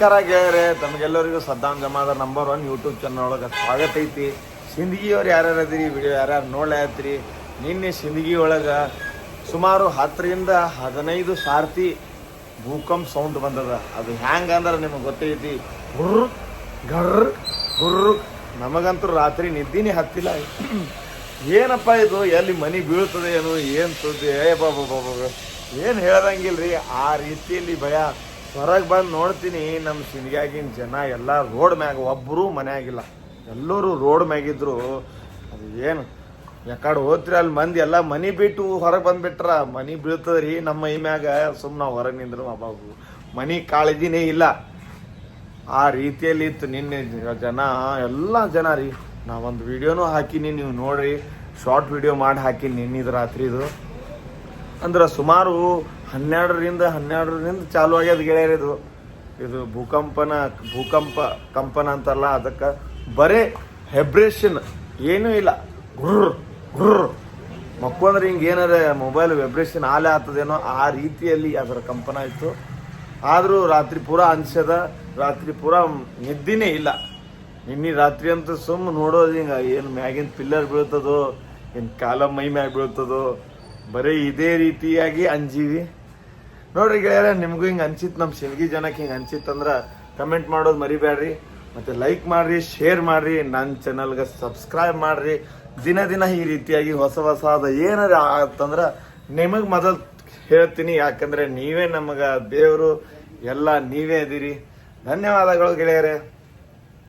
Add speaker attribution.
Speaker 1: ನಮಸ್ಕಾರ ಗೆಳೆಯರೆ, ತಮಗೆಲ್ಲರಿಗೂ Saddam ಜಮಾದ number one YouTube channel ಒಳಗೆ ಸ್ವಾಗತ ಐತಿ. ಸಿಂದಗಿಯವ್ರು ಯಾರ್ಯಾರು ಅದಿರಿ ವಿಡಿಯೋ ಯಾರ್ಯಾರು ನೋಡ್ಲಾತ್ರಿ ನಿನ್ನೆ ಸಿಂದಗಿ ಒಳಗೆ ಸುಮಾರು ಹತ್ತರಿಂದ ಹದಿನೈದು ಸಾರ್ತಿ ಭೂಕಂಪ ಸೌಂಡ್ ಬಂದದ. ಅದು ಹ್ಯಾಂಗ ಅಂದ್ರೆ ನಿಮಗೆ ಗೊತ್ತೈತಿ? ಗುರ್ರ್ ಗರ್ರ್ ಗುರ್ರ್ ನಮಗಂತೂ ರಾತ್ರಿ ನಿದ್ದಿನೇ ಹತ್ತಿಲ್ಲ. ಏನಪ್ಪ ಇದು? ಎಲ್ಲಿ ಮನೆ ಬೀಳ್ತದೆ ಏನು? ಏನು ಸುದ್ದಿ? ಏ ಬಾಬಾ ಬಾಬಾ. ಏನು ಹೇಳ್ದಂಗಿಲ್ರಿ? ಆ ರೀತಿಯಲ್ಲಿ ಭಯ. ಹೊರಗೆ ಬಂದು ನೋಡ್ತೀನಿ ನಮ್ಮ ಸಿಂಧಿಯಾಗಿನ ಜನ ಎಲ್ಲ ರೋಡ್ ಮ್ಯಾಗ ಒಬ್ಬರೂ ಮನೆಯಾಗಿಲ್ಲ. ಎಲ್ಲರೂ ರೋಡ್ ಮ್ಯಾಗಿದ್ರು. ಅದು ಏನು? ಯಾಕಡೆ ಹೋದ್ರಿ ಅಲ್ಲಿ ಮಂದಿ ಎಲ್ಲ ಮನಿ ಬಿಟ್ಟು ಹೊರಗೆ ಬಂದ್ಬಿಟ್ರ. ಮನಿ ಬೀಳ್ತದ್ರಿ ನಮ್ಮ ಮೈ ಮ್ಯಾಗ. ಸುಮ್ಮನೆ ಹೊರಗೆ ನಿಂದ್ರು ಅಬ್ಬಾಬು ಮನಿ ಕಾಳಜಿನೇ ಇಲ್ಲ. ಆ ರೀತಿಯಲ್ಲಿ ಇತ್ತು ನಿನ್ನೆ ಜನ, ಎಲ್ಲ ಜನ ರೀ. ನಾವೊಂದು ವಿಡಿಯೋನೂ ಹಾಕೀನಿ, ನೀವು ನೋಡ್ರಿ. ಶಾರ್ಟ್ ವಿಡಿಯೋ ಮಾಡಿ ಹಾಕಿನಿ ನಿನ್ನಿದು ರಾತ್ರಿದು. ಅಂದ್ರೆ ಸುಮಾರು ಹನ್ನೆರಡರಿಂದ ಹನ್ನೆರಡರಿಂದ ಚಾಲು ಆಗ್ಯದ ಗೆಳೆಯರಿದು ಇದು. ಭೂಕಂಪನ, ಭೂಕಂಪ, ಕಂಪನ ಅಂತಲ್ಲ ಅದಕ್ಕೆ ಬರೇ ಹೆಬ್ರೇಷನ್, ಏನೂ ಇಲ್ಲ. ಗುರ್ರ್ ಗುರ್ರ್. ಮಕ್ಕೊಂದ್ರೆ ಹಿಂಗೆ ಏನಾರ ಮೊಬೈಲ್ ವೆಬ್ರೇಷನ್ ಆಲೆ ಆಗ್ತದೇನೋ ಆ ರೀತಿಯಲ್ಲಿ ಅದರ ಕಂಪನ ಇತ್ತು. ಆದರೂ ರಾತ್ರಿ ಪೂರ ಅನ್ಸದ ರಾತ್ರಿ ಪೂರ ನಿದ್ದಿನೇ ಇಲ್ಲ. ನಿನ್ನೆ ರಾತ್ರಿ ಅಂತ ಸುಮ್ಮ ನೋಡೋದು ಹಿಂಗೆ, ಏನು ಮ್ಯಾಗಿನ ಪಿಲ್ಲರ್ ಬೀಳ್ತದೋ, ಏನು ಕಾಲ ಮೈ ಮ್ಯಾಗ ಬೀಳ್ತದೋ, ಬರೀ ಇದೇ ರೀತಿಯಾಗಿ ಅಂಜೀವಿ. ನೋಡ್ರಿ ಗೆಳೆಯರ, ನಿಮಗೂ ಹಿಂಗೆ ಅನ್ಸಿತ್ತು ನಮ್ಮ ಶಿಲ್ಗಿ ಜನಕ್ಕೆ ಹಿಂಗೆ ಅನ್ಸಿತ್ತಂದ್ರೆ ಕಮೆಂಟ್ ಮಾಡೋದು ಮರಿಬೇಡ್ರಿ ಮತ್ತು ಲೈಕ್ ಮಾಡ್ರಿ ಶೇರ್ ಮಾಡ್ರಿ ನನ್ನ ಚಾನಲ್ಗೆ ಸಬ್ಸ್ಕ್ರೈಬ್ ಮಾಡ್ರಿ. ದಿನ ದಿನ ಈ ರೀತಿಯಾಗಿ ಹೊಸ ಹೊಸಾದ ಏನಾರ ಆತಂದ್ರೆ ನಿಮಗೆ ಮೊದಲು ಹೇಳ್ತೀನಿ, ಯಾಕಂದ್ರೆ ನೀವೇ ನಮಗೆ ದೇವರು, ಎಲ್ಲ ನೀವೇ ಇದ್ದೀರಿ ಧನ್ಯವಾದಗಳು ಗೆಳೆಯರೇ.